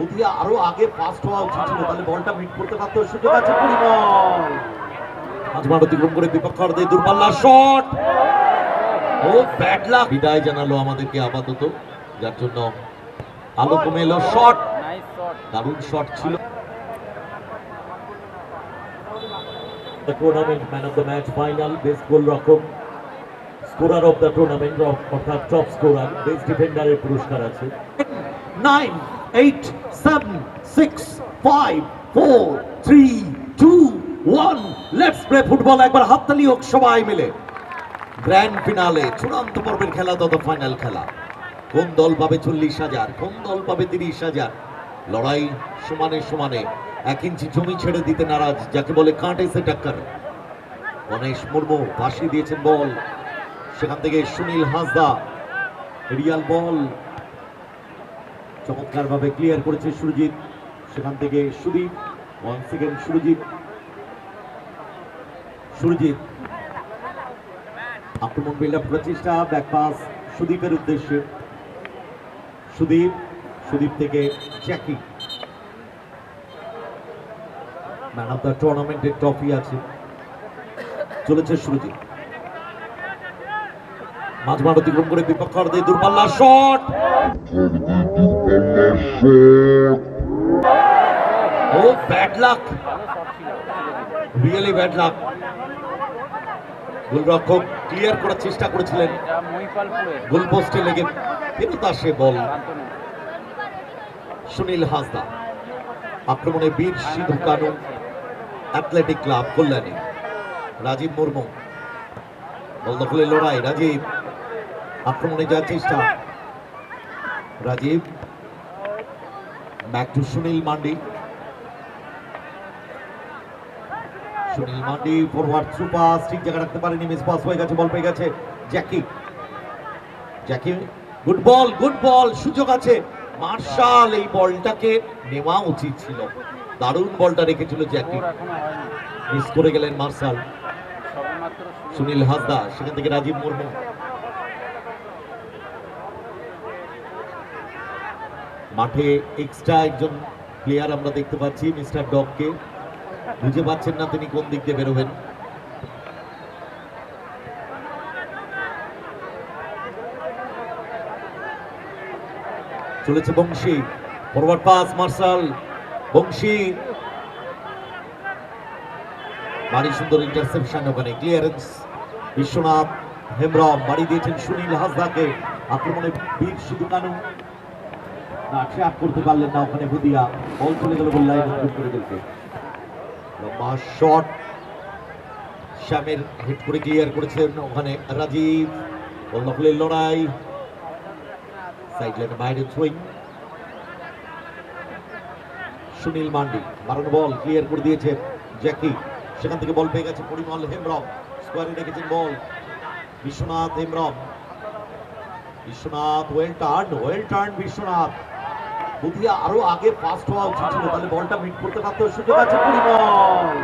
বুধিয়া আরও আগে ফাস্ট হওয়া উচিত ছিল, তাহলে বলটা মিট করতে পারতো সুযোগ আছে পরিমল। মাঝমাঠ অতিক্রম করে বিপক্ষার্থে দূরপাল্লার শট ও বিদায় জানালো আমাদেরকে আপাতত, যার জন্য আলো কমে এলো। শট দারুণ শট ছিল। স্কোরার অফ দ্য টুর্নামেন্ট অর্থাৎ টপ স্কোরার বেস্ট ডিফেন্ডারের পুরস্কার আছে। Nine eight seven six five four three two one let's play football একবার হাততালি হোক সবাই মিলে। গ্র্যান্ড ফিনালে চূড়ান্ত পর্বের খেলা, তত ফাইনাল খেলা। কোন দল পাবে চল্লিশ হাজার, কোন দল পাবে তিরিশ হাজার? লড়াই সমানে সমানে, এক ইঞ্চি জমি ছেড়ে দিতে নারাজ, যাকে বলে কাঁটে সে টাক্কর। গণেশ মুর্মু ফাঁসি দিয়েছেন বল। সেখান থেকে সুনীল হাসদা, রিয়াল বল। চমৎকার ভাবে ক্লিয়ার করেছে সুরজিৎ। সেখান থেকে সুদীপ ওয়ান সেকেন্ড সুরজিৎ। সুরজিৎ, আক্রমণ বিল্ড আপ প্রচেষ্টা ব্যাক পাস সুদীপের উদ্দেশ্যে। সুদীপ সুদীপ থেকে জ্যাকি ম্যান অফ দ্য টুর্নামেন্টের ট্রফি আছে। চলেছে সুরজিৎ। মাঝমাঠ অতিক্রম করে বিপক্ষার্থে দূরপাল্লা শট ভালো শট ছিল রিয়েলি ব্যাড লাক গোলরক্ষক ক্লিয়ার করার চেষ্টা করেছিলেন। এটা মহিপালপুরের গোল পোস্টে লেগে ফেরত আসে বল। সুনীল হাসদা, আক্রমণে Bir Sidhu Kanu athletic club Kalyani. Rajib Murmu, ball দখলের লড়াই, রাজীব। আক্রমণে যাওয়ার চেষ্টা। Rajib back to Sunil Mandi Sunil Mandi forward pass ঠিক জায়গা রাখতে পারেনি মিস পাস হয়ে গেছে বল পেয়ে গেছে Jackie Jackie good ball good ball সুযোগ আছে। মার্শাল এই বলটাকে নেওয়া উচিত ছিল। দারুণ বলটা রেখেছিল জ্যাকি মিস করে গেলেন মার্শাল সুনীল হাসদা সেখান থেকে রাজীব মুর্মু। মাঠে এক্সট্রা একজন প্লেয়ার আমরা দেখতে পাচ্ছি মিস্টার ডককে বুঝে পাচ্ছেন না তিনি কোন দিক দিয়ে বেরোবেন। চলেছে Banshi. Forward pass Marshal Bansi. বাড়ি সুন্দর ইন্টারসেপশন ওখানে। ক্লিয়ারেন্স বিশ্বনাথ হেমব্রম। বাড়ি দিয়েছেন সুনীল হাসদাকে আক্রমণে বীর শুধু কানু। না ট্র্যাপ করতে পারলেন না ওখানে বুদিয়া বল চলে গেল করে লম্বা শট শ্যামের হিট করে ক্লিয়ার করেছেন ওখানে রাজীব। লড়াই। বাইরে থ্রোয়িং সুনীল মান্ডি মারানো বল ক্লিয়ার করে দিয়েছেন জ্যাকি সেখান থেকে বল পেয়ে গেছে পরিমল হেমব্রম। স্কোয়ারে রেখেছেন ball Biswanath Hembram. Biswanath well turn well turn Biswanath. Budhia আরও আগে ফাস্ট হওয়া উচিত ছিল, তাহলে বলটা মিট করতে পারতো সুযোগ আছে পরিমল।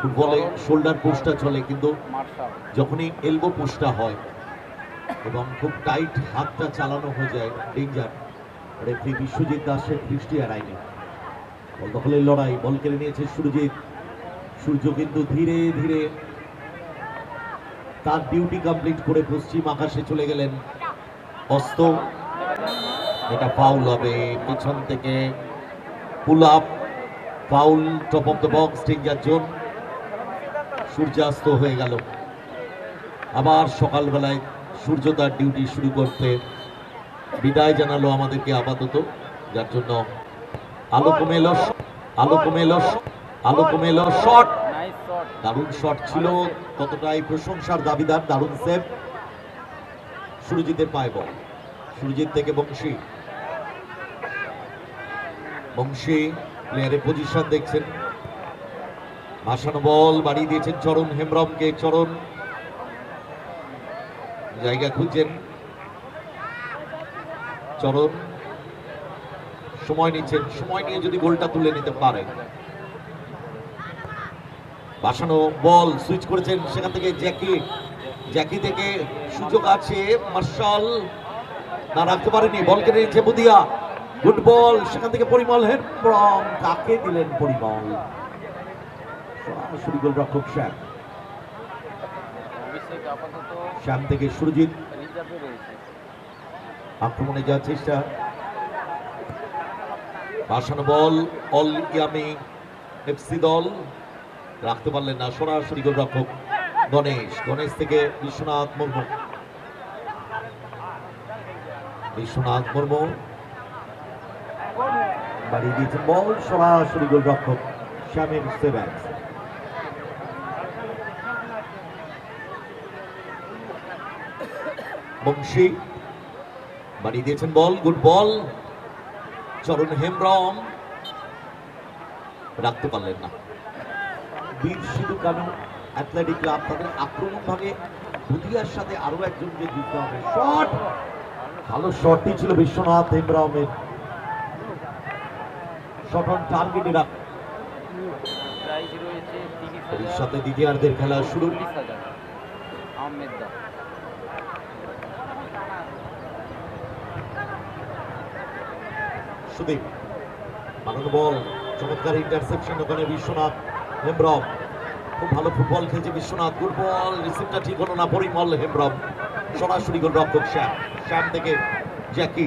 ফুটবলে শোল্ডার পোস্টটা চলে, কিন্তু যখনই এলবো পোস্টটা হয় এবং খুব টাইট হাতটা চালানো হয়ে যায় ডেঞ্জার রেফারি বিশ্বজিৎ দাসের দৃষ্টি এড়ায়নি। বল দখলের লড়াই, বল কেড়ে নিয়েছে সুরজিৎ। সূর্য কিন্তু ধীরে ধীরে তার ডিউটি কমপ্লিট করে পশ্চিম আকাশে চলে গেলেন অস্ত এটা ফাউল হবে। পিছন থেকে pull up foul top of the box danger zone সূর্যাস্ত হয়ে গেল। আবার সকালবেলায় সূর্য তার ডিউটি শুরু করতে বিদায় জানালো আমাদেরকে আপাতত যার জন্য আলো কমে এলো আলো কমে এলো আলো কমে এলো শট দারুণ শট ছিল ততটাই প্রশংসার দাবিদার দারুণ সেভ সুরজিতের পায় বল সুরজিৎ থেকে বংশী। বংশী প্লেয়ারের পজিশন দেখছেন। ভাসানো বল বাড়িয়ে দিয়েছেন চরণ, হেমব্রমকে চরণ। জায়গা খুঁজছেন। চরণ। সময় নিচ্ছেন। সময় নিয়ে যদি গোলটা তুলে নিতে পারেন বাসানো বল সুইচ করেছেন। সেখান থেকে জ্যাকি। জ্যাকি থেকে সুযোগ আছে। মার্শাল, না রাখতে পারেনি। বল কেড়ে নিচ্ছে বুদিয়া। গুড বল সেখান থেকে পরিমল হেড কাকে দিলেন পরিমল? সরাসরি গোলরক্ষক শ্যাম। শ্যাম থেকে সুরজিৎ। আক্রমণে যাওয়ার চেষ্টা। বাসানো বল, অল ইয়ামি এফসি দল। রাখতে পারলেন না সরাসরি গোলরক্ষক গণেশ। গণেশ থেকে বিশ্বনাথ মুর্মু। বিশ্বনাথ মুর্মু। বাড়িয়ে দিয়েছেন বল সরাসরি গোলরক্ষক শ্যামের সেভেন্স বংশী বাড়িয়ে দিয়েছেন বল, গুড বল। চরণ হেমব্রম। রাখতে পারলেন না। বীর সিধু কানু অ্যাথলেটিক ক্লাব তাদের আক্রমণ ভাগে দুদিয়ার সাথে আরও একজনকে যুক্ত হবে। শট! ভালো শটটি ছিল বিশ্বনাথ হেমব্রমের। শট অন টার্গেটে সাথে দ্বিতীয়ার্ধের খেলা শুরু। সুদীপ, বানানো বল, চমৎকার ইন্টারসেপশন ওখানে বিশ্বনাথ হেমব্রম। খুব ভালো ফুটবল খেলছে বিশ্বনাথ। গুড বল রিসিভটা ঠিক হলো না, পরিমল হেমব্রম। সরাসরি গোল রক্ষক শ্যাম। শ্যাম থেকে জ্যাকি।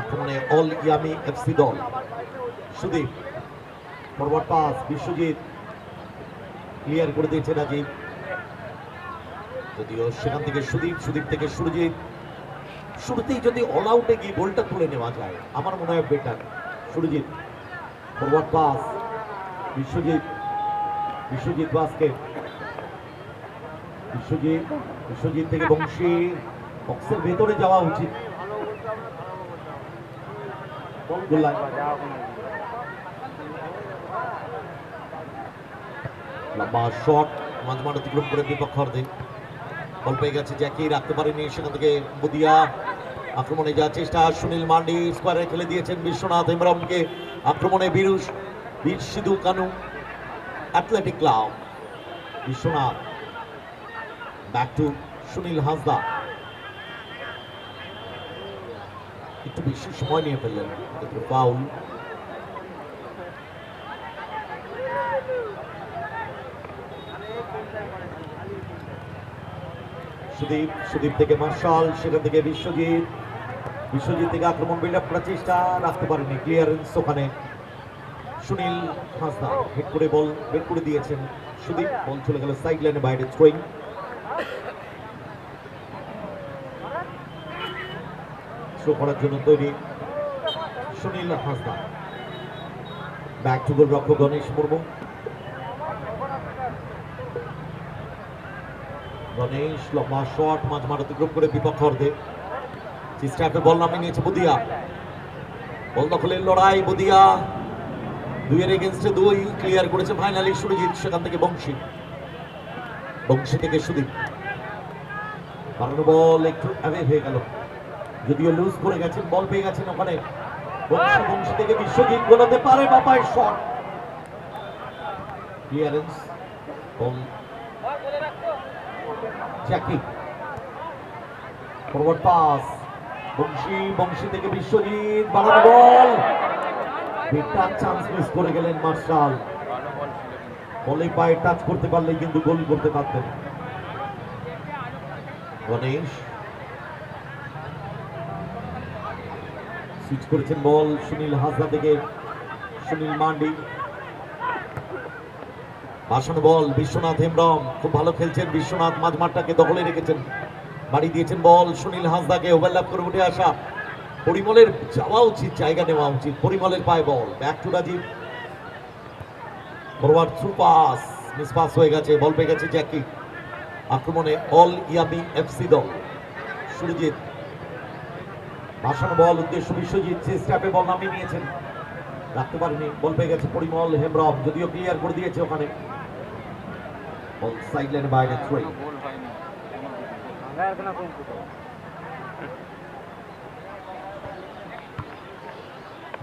আক্রমণে অল ইয়ামি এফসি দল। Sudip, forward pass, Biswajit, clear করে দিয়েছে রাজীব। যদিও সেখান থেকে সুদীপ সুদীপ থেকে সুরজিৎ। শুরুতেই যদি অল আউটে গিয়ে গোলটা তুলে নেওয়া যায়, আমার মনে হয় better Surajit, forward pass, Biswajit Biswajit basket Biswajit Biswajit থেকে বংশী। বক্সের ভেতরে যাওয়া উচিত। বল গোল্লায়। লম্বা শট মাঝমাঠ অতিক্রম করে বিপক্ষ অর্ধে বল পেয়ে গেছে জ্যাকি রাখতে পারেনি সেখান থেকে বুদিয়া আক্রমণে যাওয়ার চেষ্টা। সুনীল মান্ডি স্কোয়ারে খেলে দিয়েছেন বিশ্বনাথ। ইমরানকে আক্রমণে বীরুষ Bir Sidhu Kanu athletic club Biswanath. Back to Sunil Hasda. একটু বেশি সময় নিয়ে ফেললেন। ফাউল সুদীপ সুদীপ থেকে মার্শাল সেখান থেকে বিশ্বজিৎ। বিশ্বজিৎ থেকে আক্রমণ বিল্ড আপ করার চেষ্টা, রাখতে পারেনি। ক্লিয়ারেন্স ওখানে। সুনীল হাসদা হেড করে বল বের করে দিয়েছেন। সুদীপ বল চলে গেল সাইড লাইনে বাইরে থ্রোয়িং থ্রো করার জন্য তৈরি Sunil Hasda. Back to goal রক্ষক গণেশ মুর্মু। গণেশ, লম্বা শট মাঝ মাঠ অতিক্রম করে বিপক্ষ অর্ধে। চিস্টাফে বল নামিয়ে নিয়েছে বুদিয়া। বল দখলের লড়াই বুদিয়া। দুইয়ের এগেনস্টে দুই ক্লিয়ার করেছে ফাইনালি সুরজিৎ, সেখান থেকে বংশী। বংশী থেকে সুদীপ। বল একটু অ্যাওয়ে হয়ে গেল। যদিও লুজ করে গেছেন বল পেয়ে গেছেন ওখানে। বংশী থেকে বিশ্বজিৎ গোলাতে পারে বাপায় shot. Clearance Jackie forward pass Bansi Bansi থেকে বিশ্বজিৎ, বাড়ানো বল। বেটার চান্স মিস করে গেলেন মার্শাল। বলে পায়ে টাচ করতে পারলে কিন্তু গোল করতে পারতেন। গণেশ। সুইচ করেছেন বল সুনীল হাসদা থেকে সুনীল মান্ডি। ভাসানো বল, বিশ্বনাথ হেমব্রম, খুব ভালো খেলছেন। বিশ্বনাথ মাঝমাঠটাকে দখলে রেখেছেন। বাড়ি দিয়েছেন বল সুনীল হাসদাকে ওভারল্যাপ করে উঠে আসা। পরিমলের যাওয়া উচিত, জায়গা নেওয়া উচিত। পরিমলের পায়ে ball back to Rajib. Forward through pass miss pass হয়ে গেছে, বল পেয়ে গেছে জ্যাকি। আক্রমণে অল ইয়ামি এফসি দল। সুরজিৎ ভাসানো বল, উদ্দেশ্য বিশ্বজিৎ স্ট্যাপে বল নামিয়ে নিয়েছেন। রাখতে পারেনি, বল পেয়ে গেছে পরিমল হেমব্রম, যদিও ক্লিয়ার করে দিয়েছে ওখানে। বল সাইড লাইনে বাইরে হয়নি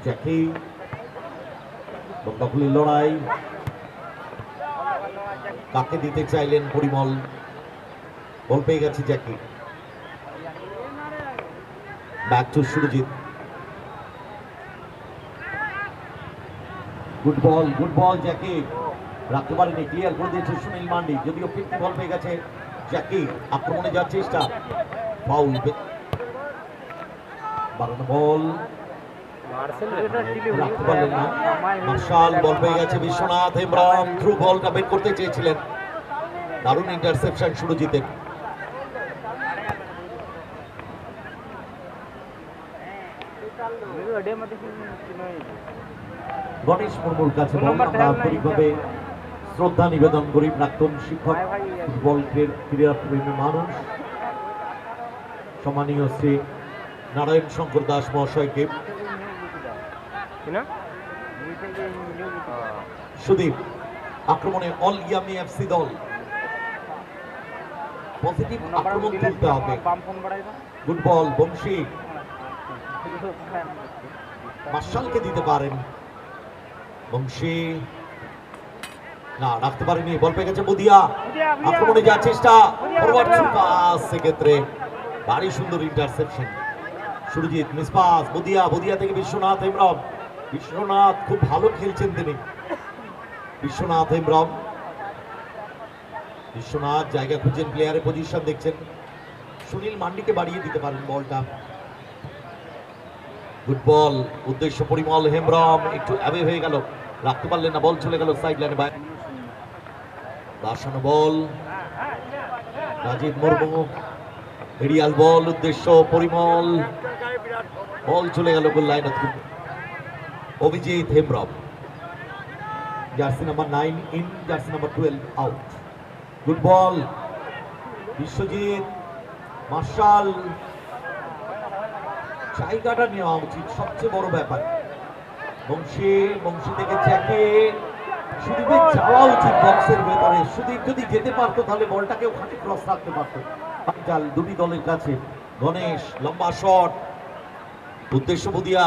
জ্যাকি বক্তাফুলির লড়াই। কাকে দিতে চাইলেন পরিমল? বল পেয়ে গেছে Jackie to Surajit good ball good ball Jackie রাখতে পারেনি ক্লিয়ার করে দিয়েছে সুনীল মান্ডি। যদিও ফিফটি বল পেয়ে গেছে জ্যাকি আক্রমণে যাওয়ার চেষ্টা। ফাউল বাড়ানো বল না মার্শাল বল পেয়ে গেছে বিশ্বনাথ হেমব্রম থ্রু বলটা বের করতে চেয়েছিলেন। দারুণ ইন্টারসেপশন সুরজিতের। গণেশ মুর্মুর কাছে আমরা আন্তরিকভাবে শ্রদ্ধা নিবেদন করি প্রাক্তন শিক্ষক ফুটবল ক্রীড়া প্রেমী মানুষ। সম্মানীয় শ্রী নারায়ণ শঙ্কর দাস মহাশয়কে। সুদীপ আক্রমণে অল ইয়ামি এফসি দল। পজিটিভ আক্রমণ তুলতে হবে। Good ball Banshi. মার্শালকে দিতে পারেন। বংশী। না, রাখতে পারেনি, বল পেয়ে গেছে মুদিয়া। আক্রমণে যাওয়ার চেষ্টা ফরওয়ার্ড পাস সেক্ষেত্রে। ভারী সুন্দর interception Surajit miss pass Budhia Budhia থেকে বিশ্বনাথ হেমব্রম। বিশ্বনাথ খুব ভালো খেলছেন তিনি। বিশ্বনাথ হেমব্রম। বিশ্বনাথ জায়গা খুঁজছেন প্লেয়ারের পজিশন দেখছেন। সুনীল মান্ডিকে বাড়িয়ে দিতে পারেন বলটা। গুড বল উদ্দেশ্য পরিমল হেমব্রম, একটু অ্যাবে হয়ে গেল। রাখতে পারলেন না, বল চলে গেল সাইড লাইনে বাইরে দাসানো ball. Rajib Murmu aerial ball, উদ্দেশ্য পরিমল। বল চলে গেল goal line Abhijit Hembram. Jersey number nine in jersey number twelve out good ball Biswajit, Marshal. জায়গাটা নেওয়া উচিত, সবচেয়ে বড় ব্যাপার। বংশী বংশী থেকে জ্যাকে সুদীপের যাওয়া উচিত বক্সের ভেতরে। সুদীপ যদি যেতে পারতো তাহলে বলটাকে ওখানে ক্রস রাখতে পারতো। জাল দুটি দলের কাছে। গণেশ, লম্বা শট উদ্দেশ্য বুদিয়া।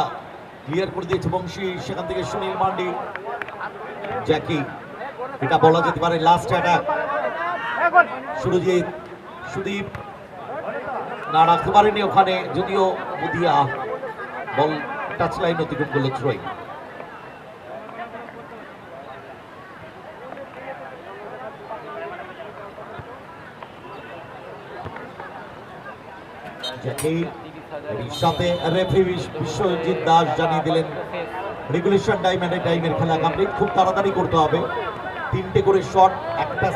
ক্লিয়ার করে দিয়েছে বংশী। সেখান থেকে সুনীল মান্ডি জ্যাকি। এটা বলা যেতে পারে লাস্ট অ্যাটাক সুরজিৎ, সুদীপ। না রাখতে পারেনি ওখানে, যদিও বুধিয়া বল টাচ লাইন অতিক্রম করল থ্রোয়িং সাথে রেফারি বিশ্বজিৎ দাস জানিয়ে দিলেন রেগুলেশন টাইম এন্ড টাইমের খেলা কমপ্লিট খুব তাড়াতাড়ি করতে হবে। তিনটে করে শট একটা